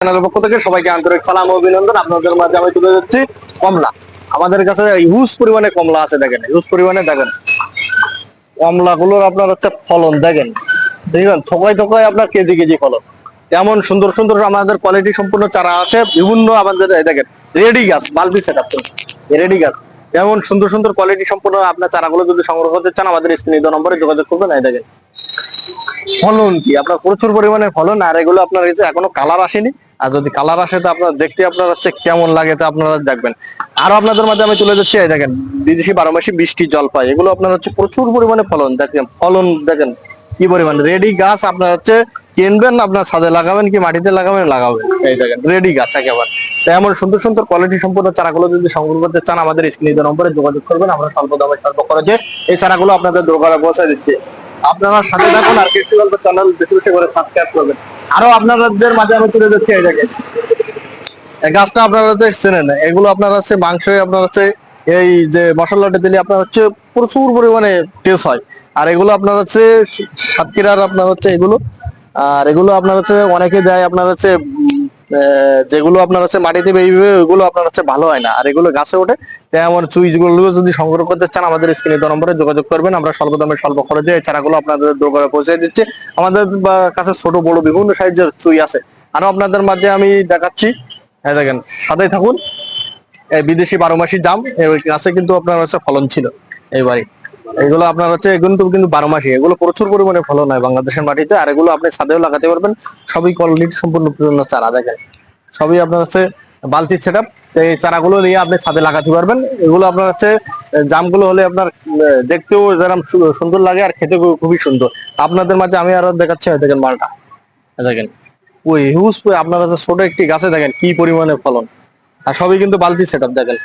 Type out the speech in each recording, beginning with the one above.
চ্যানেলের পক্ষ থেকে সবাইকে আন্তরিক সালাম অভিনন্দন। আপনাদের মাঝে আমি তুলে যাচ্ছি কমলা। আমাদের কাছে হিউজ পরিমাণে কমলা আছে, দেখেন হিউজ পরিমাণে, দেখেন। কমলা গুলোর আপনার হচ্ছে ফলন, দেখেন। দেখবেন থোকায় থোকায় আপনার কেজি কেজি ফলন। এমন সুন্দর সুন্দর আমাদের কোয়ালিটি সম্পূর্ণ চারা আছে, বিভিন্ন আমাদের দেখেন রেডি গাছ, বালতি সেট আপ রেডি গাছ। এমন সুন্দর সুন্দর কোয়ালিটি সম্পূর্ণ আপনার চারাগুলো যদি সংগ্রহ করতে চান, আমাদের স্ক্রিনে দেওয়া নম্বরে যোগাযোগ করবেন, এই দেখেন। ফলন কি? আপনার প্রচুর পরিমাণে ফলন, আর এগুলো আপনার যে এখনও কালার আসেনি। আর যদি কালার আসে, তো আপনার দেখতে আপনার হচ্ছে কেমন লাগে তো আপনারা দেখবেন। আরও আপনাদের মাঝে আমি তুলে যাচ্ছি দেখেন, বিদেশি বারো মাসি বৃষ্টি, জলপাই, এগুলো আপনার হচ্ছে প্রচুর পরিমাণে ফলন, দেখেন ফলন, দেখেন, কি পরিমাণ। রেডি গাছ আপনার হচ্ছে কিনবেন, আপনার ছাদে লাগাবেন কি মাটিতে লাগাবেন লাগাবেন। এই দেখেন, রেডি গাছ একেবারে। তো এমন সুন্দর সুন্দর কোয়ালিটি সম্পূর্ণ চারাগুলো যদি সংগ্রহ করতে চান, আমাদের স্ক্রিনে নম্বরে যোগাযোগ করবেন, আমরা স্বল্প দামে স্বল্প খরচে এই চারাগুলো আপনাদের দোকানে পৌঁছে দিচ্ছি। আপনারা সাথে থাকুন আর কৃষি গল্প চ্যানেল বেশি বেশি করে সাবস্ক্রাইব করবেন। আরও আপনাদের মাঝে আমি তুলে গাছটা আপনারা দেখছেন এগুলো আপনার হচ্ছে মাংস, আপনার হচ্ছে এই যে মশলাটা দিলে আপনার হচ্ছে প্রচুর পরিমাণে টেস্ট হয়। আর এগুলো আপনার হচ্ছে সাতক্ষীরার আপনার হচ্ছে এগুলো, আর এগুলো আপনার হচ্ছে অনেকে দেয় আপনার হচ্ছে যেগুলো আপনার হচ্ছে মাটিতে বেরিয়ে ওইগুলো আপনার হচ্ছে ভালো হয় না। আর এগুলো গাছে ওঠে তাই আমার চুইজগুলো যদি সংগ্রহ করতে চান, আমাদের স্ক্রিনে দেওয়া নম্বরে যোগাযোগ করবেন। আমরা স্বল্প দামে, স্বল্প খরচে এই চারাগুলো আপনাদের দোকানে পৌঁছে দিচ্ছে। আমাদের কাছে ছোট, বড় বিভিন্ন সাইজের চুই আছে। আরও আপনাদের মাঝে আমি দেখাচ্ছি। হ্যাঁ দেখেন সাথে থাকুন। বিদেশি বারো মাসি জাম গাছে কিন্তু আপনার হচ্ছে ফলন ছিল। এইবারে এগুলো আপনার হচ্ছে এগুলো তো কিন্তু বারো মাসি। এগুলো প্রচুর পরিমাণে ফলন হয় বাংলাদেশের মাটিতে, আর এগুলো আপনি ছাদেও লাগাতে পারবেন। সবই কোয়ালিটি সম্পূর্ণ পূর্ণ চারা, দেখেন। সবই আপনার হচ্ছে বালতি সেট এই চারাগুলো নিয়ে আপনি ছাদে লাগাতে পারবেন। এগুলো আপনার হচ্ছে জামগুলো হলে আপনার দেখতেও যেরকম সুন্দর লাগে আর খেতে খুবই সুন্দর। আপনাদের মাঝে আমি আরও দেখাচ্ছি দেখেন মালটা। দেখেন। ওই হিউজ আপনার হচ্ছে ছোট একটি গাছে দেখেন কি পরিমাণে ফলন। আর সবই কিন্তু বালতি সেট দেখেন।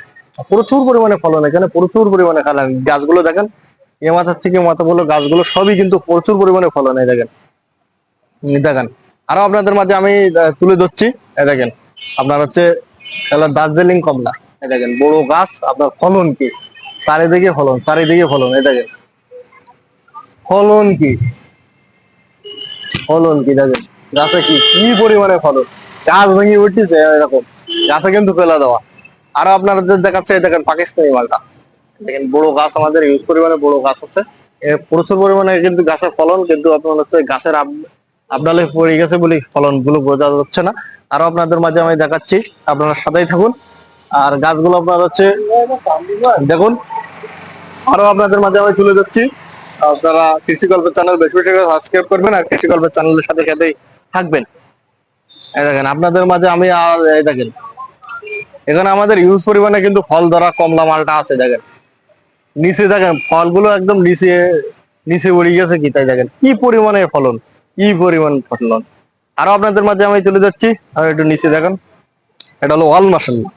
প্রচুর পরিমাণে ফলন, এখানে প্রচুর পরিমাণে ফলন। গাছগুলো দেখেন এ মাথার থেকে মাথা বলো গাছগুলো সবই কিন্তু প্রচুর পরিমাণে ফলন, এই দেখেন। দেখেন। আরও আপনাদের মাঝে আমি তুলে ধরছি, এই দেখেন। আপনার হচ্ছে দার্জিলিং কমলা, এই দেখেন। বড় গাছ, আপনার ফলন কি? চারিদিকে ফলন চারিদিকে ফলন, এই দেখেন। ফলন কি? ফলন কি, দেখেন। গাছে কি কি পরিমাণে ফলন? গাছ ভেঙে উঠতেছে এরকম। গাছে কিন্তু ফেলা দেওয়া। আরও আপনাদের দেখাচ্ছে দেখেন, পাকিস্তানি মালটা। দেখেন, বড় গাছ আমাদের ইউজ পরিমাণে বড় গাছ আছে। প্রচুর পরিমাণে কিন্তু গাছের ফলন, কিন্তু আপনার হচ্ছে গাছের আবডালে পড়ে গেছে বলে ফলনগুলো বোঝা যাচ্ছে না। আরও আপনাদের মাঝে আমি দেখাচ্ছি, আপনারা সাথেই থাকুন। আর গাছগুলো আপনার হচ্ছে, দেখুন, আরও আপনাদের মাঝে আমি তুলে যাচ্ছি আপনারা কৃষি গল্পের চ্যানেল বেশি বেশি করে সাবস্ক্রাইব করবেন আর কৃষি গল্পের চ্যানেলের সাথে সাথেই থাকবেন। এই দেখেন, আপনাদের মাঝে আমি আর, এই দেখেন, এখানে আমাদের ইউজ পরিমাণে কিন্তু ফল ধরা কমলা মালটা আছে, দেখেন। নিচে দেখেন, ফলগুলো একদম নিচে নিচে উড়ে গেছে কি তাই দেখেন। কি পরিমাণে ফলন, কি পরিমাণ ফলন। আরও আপনাদের মাঝে আমি তুলে যাচ্ছি আর একটু নিচে দেখেন। এটা হলো ওয়াল মশলা।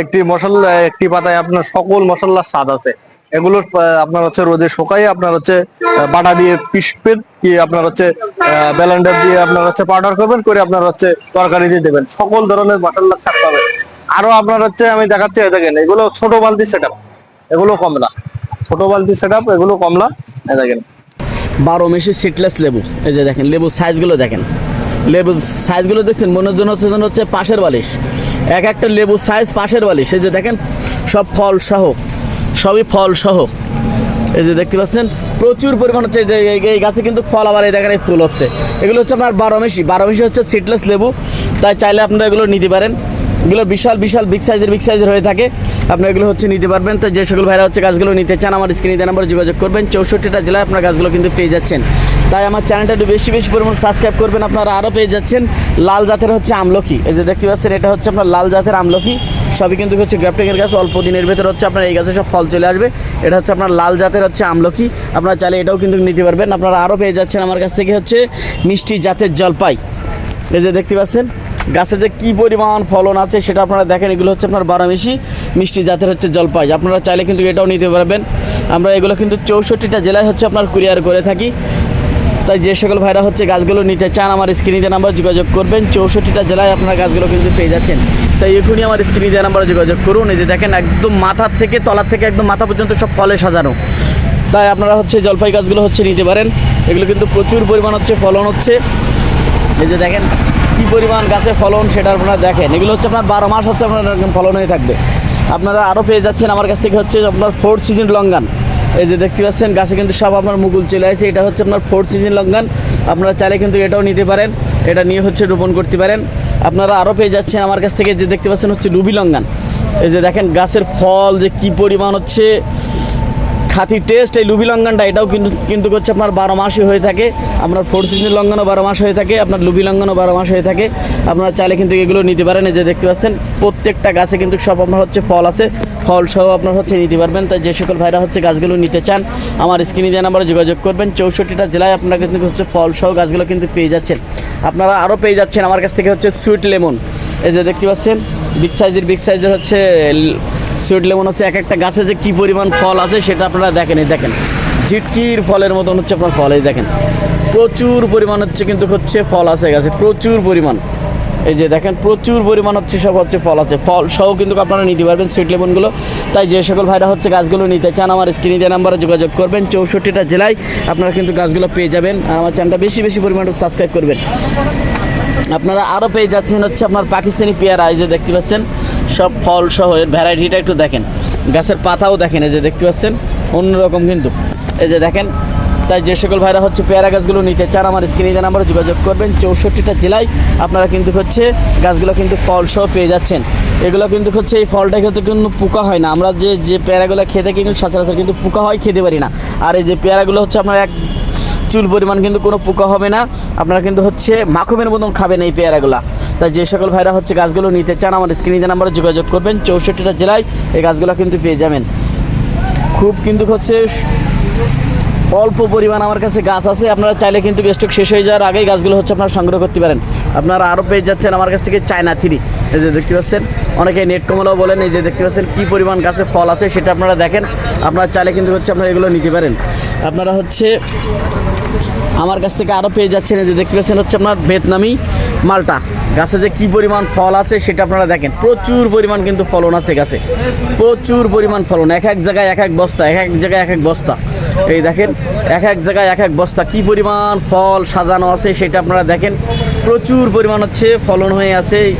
একটি মশলা, একটি পাতায় আপনার সকল মশলার স্বাদ আছে। এগুলো আপনার হচ্ছে রোদে শুকাই আপনার হচ্ছে বাটা দিয়ে পিসবেন কি আপনার হচ্ছে ব্যালেন্ডার দিয়ে আপনার হচ্ছে পাউডার করবেন, করে আপনার হচ্ছে তরকারি দিয়ে দেবেন। সকল ধরনের মশলা থাকতে হবে। আরও আপনার হচ্ছে আমি দেখাচ্ছি দেখেন, এগুলো ছোট বালতি সেটা এগুলো কমলা। ছোট বালতি সেট এগুলো কমলা। দেখেন। বারো মেশি সিটলেস লেবু। এই যে দেখেন লেবু সাইজগুলো দেখেন। লেবু সাইজগুলো দেখছেন মনের জন্য হচ্ছে যেন হচ্ছে পাশের বালিশ। এক একটা লেবু সাইজ পাশের বালিশ। এই যে দেখেন, সব ফল সহ, সবই ফল সহ। এই যে দেখতে পাচ্ছেন, প্রচুর পরিমাণ হচ্ছে এই গাছে কিন্তু ফল আবার এই দেখেন এই ফুল হচ্ছে। এগুলো হচ্ছে আপনার বারো মেশি বারো মেশি হচ্ছে সিটলেস লেবু। তাই চাইলে আপনারা এগুলো নিতে পারেন। এগুলো বিশাল বিশাল বিগ সাইজের বিগ সাইজের হয়ে থাকে। আপনি এগুলো হচ্ছে নিতে পারবেন। তো যে সকল ভাইরা হচ্ছে গাছগুলো নিতে চান, আমার স্ক্রিনে নাম্বার যোগাযোগ করবেন। চৌষট্টিটা জেলায় আপনার গাছগুলো কিন্তু পেয়ে যাচ্ছেন। তাই আমার চ্যানেলটা একটু বেশি বেশি পরিমাণ সাবস্ক্রাইব করবেন, আপনারা আরও পেয়ে যাচ্ছেন। লাল জাতের হচ্ছে আমলকি। এই যে দেখতে পাচ্ছেন, এটা হচ্ছে আপনার লাল জাতের আমলকি। সবই কিন্তু হচ্ছে গ্রাফটিংয়ের গাছ, অল্প দিনের ভেতর হচ্ছে আপনার এই গাছে সব ফল চলে আসবে। এটা হচ্ছে আপনার লাল জাতের হচ্ছে আমলকি। আপনারা চাইলে এটাও কিন্তু নিতে পারবেন। আপনারা আরও পেয়ে যাচ্ছেন আমার কাছ থেকে হচ্ছে মিষ্টি জাতের জলপাই। এই যে দেখতে পাচ্ছেন গাছে যে কি পরিমাণ ফলন আছে সেটা আপনারা দেখেন, এগুলো হচ্ছে আপনার বারামিশি মিষ্টি জাতের হচ্ছে জলপাই। আপনারা চাইলে কিন্তু এটাও নিতে পারবেন। আমরা এগুলো কিন্তু চৌষট্টিটা জেলায় হচ্ছে আপনার কুরিয়ার করে থাকি। তাই যে সকল ভাইরা হচ্ছে গাছগুলো নিতে চান, আমার স্ক্রিনে নাম্বার যোগাযোগ করবেন। চৌষট্টিটা জেলায় আপনারা গাছগুলো কিন্তু পেয়ে যাচ্ছেন। তাই এখনই আমার স্ক্রিনে নাম্বারে যোগাযোগ করুন। এই যে দেখেন, একদম মাথার থেকে, তলার থেকে একদম মাথা পর্যন্ত সব ফলে সাজানো। তাই আপনারা হচ্ছে জলপাই গাছগুলো হচ্ছে নিতে পারেন। এগুলো কিন্তু প্রচুর পরিমাণ হচ্ছে ফলন হচ্ছে। এই যে দেখেন কি পরিমাণ গাছে ফলন সেটা আপনারা দেখেন। এগুলো হচ্ছে আপনার বারো মাস হচ্ছে আপনার এরকম ফলন হয়ে থাকবে। আপনারা আরও পেয়ে যাচ্ছেন আমার কাছ থেকে হচ্ছে আপনার ফোর্থ সিজন লঙ্গান। এই যে দেখতে পাচ্ছেন, গাছে কিন্তু সব আপনার মুকুল চলে আসে। এটা হচ্ছে আপনার ফোর্থ সিজন লঙ্গান। আপনারা চাইলে কিন্তু এটাও নিতে পারেন। এটা নিয়ে হচ্ছে রোপণ করতে পারেন। আপনারা আরও পেয়ে যাচ্ছেন আমার কাছ থেকে যে দেখতে পাচ্ছেন হচ্ছে রুবি লঙ্গান। এই যে দেখেন, গাছের ফল যে কি পরিমাণ হচ্ছে খাতি টেস্ট এই লুবি লঙ্ঘনটা, এটাও কিন্তু কিন্তু হচ্ছে আপনার বারো মাসই হয়ে থাকে। আপনার ফোর সিজন লঙ্ঘনও বারো মাস হয়ে থাকে, আপনার লুবি লঙ্ঘনও বারো মাস হয়ে থাকে। আপনারা চাইলে কিন্তু এগুলো নিতে পারেন, এই যে দেখতে পাচ্ছেন, প্রত্যেকটা গাছে কিন্তু সব আপনার হচ্ছে ফল আছে। ফল সহ আপনার হচ্ছে নিতে পারবেন। তাই যে সকল ভাইরা হচ্ছে গাছগুলো নিতে চান, আমার স্ক্রিনে দেওয়া নাম্বারে যোগাযোগ করবেন। চৌষট্টিটা জেলায় আপনারা কিন্তু হচ্ছে ফল সহ গাছগুলো কিন্তু পেয়ে যাচ্ছেন। আপনারা আরও পেয়ে যাচ্ছেন। আমার কাছ থেকে হচ্ছে সুইট লেমন এই যে দেখতে পাচ্ছেন বিগ সাইজের বিগ সাইজের হচ্ছে সুইট লেমন হচ্ছে এক একটা গাছে যে কি পরিমাণ ফল আছে সেটা আপনারা দেখেন, এই দেখেন। ঝিটকির ফলের মতন হচ্ছে আপনার ফল, এই দেখেন। প্রচুর পরিমাণ হচ্ছে কিন্তু হচ্ছে ফল আছে গাছে, প্রচুর পরিমাণ। এই যে দেখেন, প্রচুর পরিমাণ হচ্ছে সব হচ্ছে ফল আছে। ফল সহ কিন্তু আপনারা নিতে পারবেন সুইট লেমনগুলো। তাই যে সকল ভাইরা হচ্ছে গাছগুলো নিতে চান, আমার স্ক্রিনে দেওয়া নাম্বারে যোগাযোগ করবেন, চৌষট্টিটা জেলায় আপনারা কিন্তু গাছগুলো পেয়ে যাবেন। আর আমার চ্যানেলটা বেশি বেশি পরিমাণে সাবস্ক্রাইব করবেন। আপনারা আরও পেয়ে যাচ্ছেন হচ্ছে আপনার পাকিস্তানি পেয়ারা, এই যে দেখতে পাচ্ছেন। সব ফল সহ এর ভ্যারাইটিটা একটু দেখেন। গাছের পাতাও দেখেন, এই যে দেখতে পাচ্ছেন? অন্যরকম কিন্তু। এই যে দেখেন, তাই যে সকল ভাইরা হচ্ছে পেয়ারা গাছগুলো নিতে চান, আমার স্ক্রিনে নাম্বারে যোগাযোগ করবেন, চৌষট্টিটা জেলায় আপনারা কিন্তু হচ্ছে গাছগুলো কিন্তু ফল সহ পেয়ে যাচ্ছেন। এগুলো কিন্তু হচ্ছে এই ফলটা কিন্তু কিন্তু পোকা হয় না। আমরা যে যে পেয়ারাগুলো খেতে কিন্তু সচরাচর কিন্তু পোকা হয়, খেতে পারি না। আর এই যে পেয়ারাগুলো হচ্ছে আপনার এক চুল পরিমাণ কিন্তু কোনো পোকা হবে না। আপনারা কিন্তু হচ্ছে মাখুমের মতন খাবেন এই পেয়ারাগুলা। তাই যে সকল ভাইরা হচ্ছে গাছগুলো নিতে চান, আমার স্ক্রিনে নাম্বারে যোগাযোগ করবেন, চৌষট্টিটা জেলায় এই গাছগুলো কিন্তু পেয়ে যাবেন। খুব কিন্তু হচ্ছে অল্প পরিমাণ আমার কাছে গাছ আছে। আপনারা চাইলে কিন্তু স্টক শেষ হয়ে যাওয়ার আগেই গাছগুলো হচ্ছে আপনারা সংগ্রহ করতে পারেন। আপনারা আরও পেয়ে যাচ্ছেন আমার কাছ থেকে চায়না থ্রি। এই যে দেখতে পাচ্ছেন, অনেকে নেট কমলাও বলেন, এই যে দেখতে পাচ্ছেন কী পরিমাণ গাছে ফল আছে সেটা আপনারা দেখেন। আপনারা চাইলে কিন্তু হচ্ছে আপনারা এগুলো নিতে পারেন। আপনারা হচ্ছে আমার কাছ থেকে আরও পেয়ে যাচ্ছেন যে দেখতে পাচ্ছেন হচ্ছে আপনার ভিয়েতনামি মালটা। গাছে যে কি পরিমাণ ফল আছে সেটা আপনারা দেখেন। প্রচুর পরিমাণ কিন্তু ফলন আছে গাছে। প্রচুর পরিমাণ ফলন। এক এক জায়গায় এক এক বস্তা, এক এক জায়গায় এক এক বস্তা। এই দেখেন, এক এক জায়গায় এক এক বস্তা। কি পরিমাণ ফল সাজানো আছে সেটা আপনারা দেখেন। প্রচুর পরিমাণ হচ্ছে ফলন হয়ে আছে এই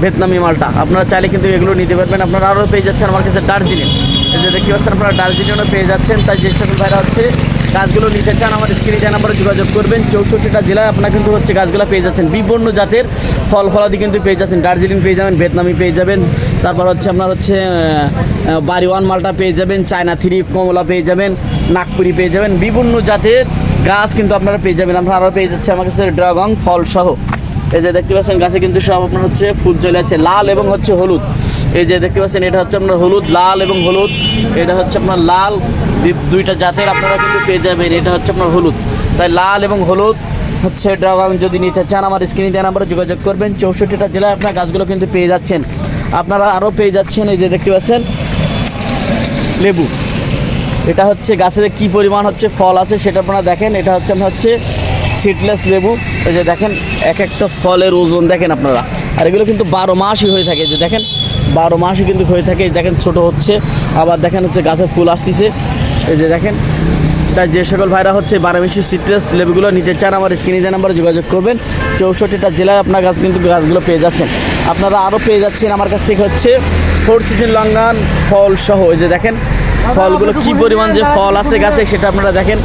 ভিয়েতনামি মালটা। আপনারা চাইলে কিন্তু এগুলো নিতে পারবেন। আপনারা আরও পেয়ে যাচ্ছেন আমার কাছে দার্জিলিং। এই যে দেখতে পাচ্ছেন, আপনারা দার্জিলিংও পেয়ে যাচ্ছেন। তাই যে সকল ভাইরা হচ্ছে গাছগুলো নিতে চান আমার স্ক্রিনে নাম্বারে যোগাযোগ করবেন। চৌষট্টিটা জেলায় আপনারা কিন্তু হচ্ছে গাছগুলো পেয়ে যাচ্ছেন। বিভিন্ন জাতের ফল ফলাদি কিন্তু পেয়ে যাচ্ছেন। দার্জিলিং পেয়ে যাবেন ভিয়েতনামি পেয়ে যাবেন। তারপর হচ্ছে আপনার হচ্ছে বাড়ি ওয়ান মালটা পেয়ে যাবেন, চায়না থ্রি কমলা পেয়ে যাবেন, নাগপুরি পেয়ে যাবেন। বিভিন্ন জাতের গাছ কিন্তু আপনারা পেয়ে যাবেন। আপনারা আরও পেয়ে যাচ্ছে আমার কাছে ড্রাগন ফল সহ এই যে দেখতে পাচ্ছেন, গাছে কিন্তু সব আপনার হচ্ছে ফুল চলে আছে, লাল এবং হচ্ছে হলুদ। এই যে দেখতে পাচ্ছেন, এটা হচ্ছে আপনার হলুদ, লাল এবং হলুদ। এটা হচ্ছে আপনার লাল দুইটা জাতের আপনারা কিন্তু পেয়ে যাবেন। এটা হচ্ছে আপনার হলুদ। তাই লাল এবং হলুদ হচ্ছে ড্রাগন। যদি নিতে চান, আমার স্ক্রিনে দেওয়া নাম্বারে যোগাযোগ করবেন। চৌষট্টিটা জেলায় আপনার গাছগুলো কিন্তু পেয়ে যাচ্ছেন। আপনারা আরও পেয়ে যাচ্ছেন এই যে দেখতে পাচ্ছেন, লেবু। এটা হচ্ছে গাছের কি পরিমাণ হচ্ছে ফল আছে সেটা আপনারা দেখেন। এটা হচ্ছে আপনার হচ্ছে সিডলেস লেবু। এই যে দেখেন, এক একটা ফলের ওজন দেখেন আপনারা। আর এগুলো কিন্তু বারো মাসই হয়ে থাকে। যে দেখেন বারো মাসই কিন্তু হয়ে থাকে। দেখেন ছোট হচ্ছে। আবার দেখেন হচ্ছে গাছের ফুল আসতেছে। এই যে দেখেন, তাই যে সকল ভাইরা হচ্ছে বারামেশি সিট্রাস লেবুগুলো নিতে চান, আমার স্ক্রিনে নাম্বারে যোগাযোগ করবেন। চৌষট্টিটা জেলায় আপনার গাছ কিন্তু গাছগুলো পেয়ে যাচ্ছেন। আপনারা আরও পেয়ে যাচ্ছেন আমার কাছ থেকে হচ্ছে ফোর সিজন লঙ্গান ফল সহ এই যে দেখেন ফলগুলো কি পরিমাণ যে ফল আছে গাছে সেটা আপনারা দেখেন।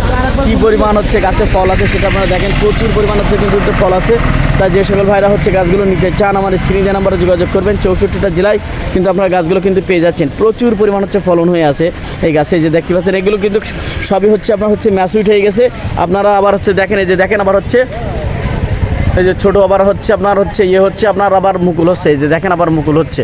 কি পরিমাণ হচ্ছে গাছে ফল আছে সেটা আপনারা দেখেন। প্রচুর পরিমাণ হচ্ছে কিন্তু ফল আছে। তাই যে সকল ভাইরা হচ্ছে গাছগুলো নিতে চান, আমার স্ক্রিনে নাম্বারে যোগাযোগ করবেন, চৌষট্টিটা জেলায় কিন্তু আপনারা গাছগুলো কিন্তু পেয়ে যাচ্ছেন। প্রচুর পরিমাণ হচ্ছে ফলন হয়ে আছে এই গাছে। যে দেখতে পাচ্ছেন, এগুলো কিন্তু সবই হচ্ছে আপনার হচ্ছে ম্যাসুইট হয়ে গেছে। আপনারা আবার হচ্ছে দেখেন, এই যে দেখেন আবার হচ্ছে, এই যে ছোটো আবার হচ্ছে আপনার হচ্ছে ইয়ে হচ্ছে আপনার আবার মুকুল হচ্ছে। এই যে দেখেন আবার মুকুল হচ্ছে।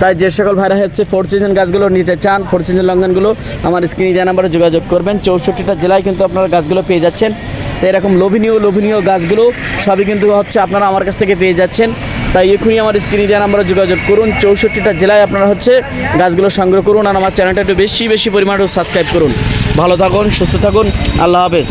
তাই যে সকল ভাইরা হচ্ছে ফোর সিজন গাছগুলো নিতে চান ফোর সিজন লঙ্ঘনগুলো, আমার স্ক্রিনে দেওয়া নাম্বারে যোগাযোগ করবেন। চৌষট্টিটা জেলায় কিন্তু আপনারা গাছগুলো পেয়ে যাচ্ছেন। তো এরকম লোভনীয় লোভনীয় গাছগুলো সবই কিন্তু হচ্ছে আপনারা আমার কাছ থেকে পেয়ে যাচ্ছেন। তাই এখনই আমার স্ক্রিনে দেওয়া নাম্বারে যোগাযোগ করুন। চৌষট্টিটা জেলায় আপনারা হচ্ছে গাছগুলো সংগ্রহ করুন আর আমার চ্যানেলটা একটু বেশি বেশি পরিমাণে সাবস্ক্রাইব করুন। ভালো থাকুন, সুস্থ থাকুন। আল্লাহ হাফেজ।